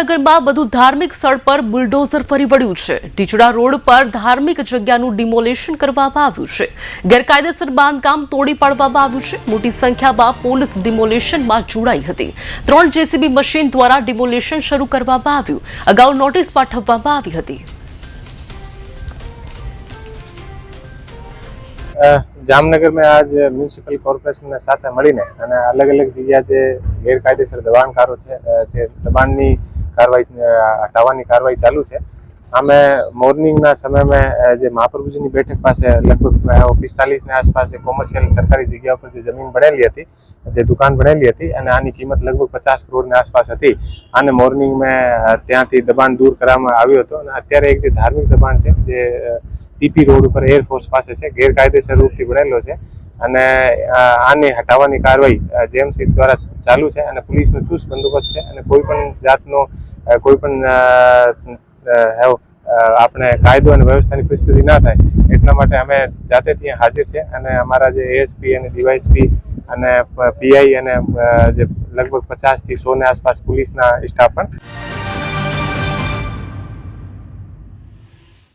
નગરમાં બધું ધાર્મિક સ્થળ પર બુલડોઝર ફરી વળ્યું છે. ટીચડા રોડ પર ધાર્મિક જગ્યાનું ડિમોલેશન કરવામાં આવ્યું છે. ગેરકાયદેસર બાંધકામ તોડી પાડવામાં આવ્યું છે. મોટી સંખ્યામાં પોલીસ ડિમોલેશનમાં જોડાઈ હતી. ત્રણ જેસીબી મશીન દ્વારા ડિમોલેશન શરૂ કરવામાં આવ્યું. અગાઉ નોટિસ પાઠવવામાં આવી હતી. અ, જામનગર મેં આજ મ્યુનિસિપલ કોર્પોરેશનને સાથે મળીને અને અલગ અલગ જગ્યા જે ગેરકાયદેસર દબાણકારો છે જે દબાણની કાર્યવાહી હટાવવાની કાર્યવાહી ચાલુ છે અમે મોર્નિંગના સમયમાં જે મહાપ્રભુજીની બેઠક પાસે લગભગ પિસ્તાલીસની આસપાસ જે કોમર્શિયલ સરકારી જગ્યા ઉપર જે જમીન બનેલી હતી, જે દુકાન બનેલી હતી અને આની કિંમત લગભગ પચાસ કરોડની આસપાસ હતી. અને મોર્નિંગમાં ત્યાંથી દબાણ દૂર કરવામાં આવ્યું હતું અને અત્યારે એક જે ધાર્મિક દબાણ છે, જે ટીપી રોડ ઉપર એરફોર્સ પાસે છે, ગેરકાયદેસર રૂપથી ભણેલો છે અને આને હટાવવાની કાર્યવાહી જેએમસી દ્વારા ચાલુ છે અને પોલીસનો ચુસ્ત બંદોબસ્ત છે અને કોઈ પણ જાતનો કોઈ પણ હેવ- આપણે કાયદો અને વ્યવસ્થાની પરિસ્થિતિ ના થાય એટલા માટે અમે જાતે ત્યાં હાજર છે અને અમારા જે એએસપી અને ડીવાયસપી અને પીઆઈ અને જે લગભગ પચાસથી સોની આસપાસ પોલીસના સ્ટાફ પણ